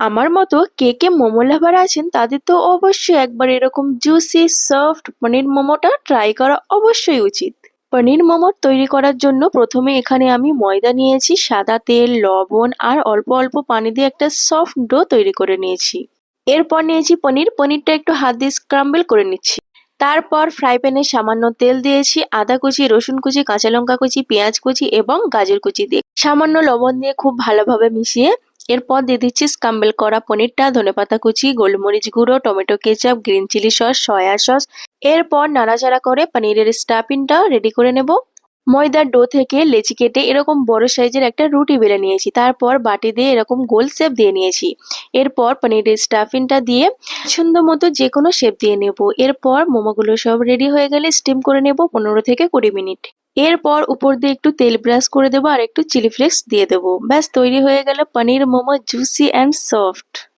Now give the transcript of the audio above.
আমার মতো কে কে মোমো লাভার আছেন, তাদের তো অবশ্যই একবার এরকম জুসি সফট পনির মোমোটা ট্রাই করা অবশ্যই উচিত। পনির মোমো তৈরি করার জন্য প্রথমে এখানে আমি ময়দা নিয়েছি, সাদা তেল, লবণ আর অল্প অল্প পানি দিয়ে একটা সফট ডো তৈরি করে নিয়েছি। এরপর নিয়েছি পনির, পনিরটা একটু হাত দিয়ে স্ক্রাম্বল করে নিচ্ছি। তারপর ফ্রাই প্যানে সামান্য তেল দিয়েছি, আদা কুচি, রসুন কুচি, কাঁচা লঙ্কা কুচি, পেঁয়াজ কুচি এবং গাজর কুচি দিয়ে। সামান্য লবণ দিয়ে খুব ভালোভাবে মিশিয়ে এরপর দিয়ে দিচ্ছি স্কাম্বেল করা পনিরটা ধনেপাতা কুচি, গোলমরিচ গুঁড়ো, tomato ketchup green chilli sauce soya sauce এরপর নাড়াচাড়া করে পনিরের স্টাফিংটা রেডি করে নেব। ময়দার ডো থেকে লেচি কেটে এরকম বড় সাইজের একটা রুটি বেলে নিয়েছি। তারপর বাটি দিয়ে এরকম গোল শেপ দিয়ে নিয়েছি। এরপর পনিরের স্টাফিংটা দিয়ে পছন্দ মতো যে কোনো শেপ দিয়ে নেব। এরপর মোমোগুলো সব রেডি হয়ে গেলে স্টিম করে নেব পনেরো থেকে কুড়ি মিনিট। এরপর উপর দিয়ে একটু তেল ব্রাশ করে দেবো আর একটু চিলি ফ্লেক্স দিয়ে দেবো। ব্যাস, তৈরি হয়ে গেল paneer, momo juicy and soft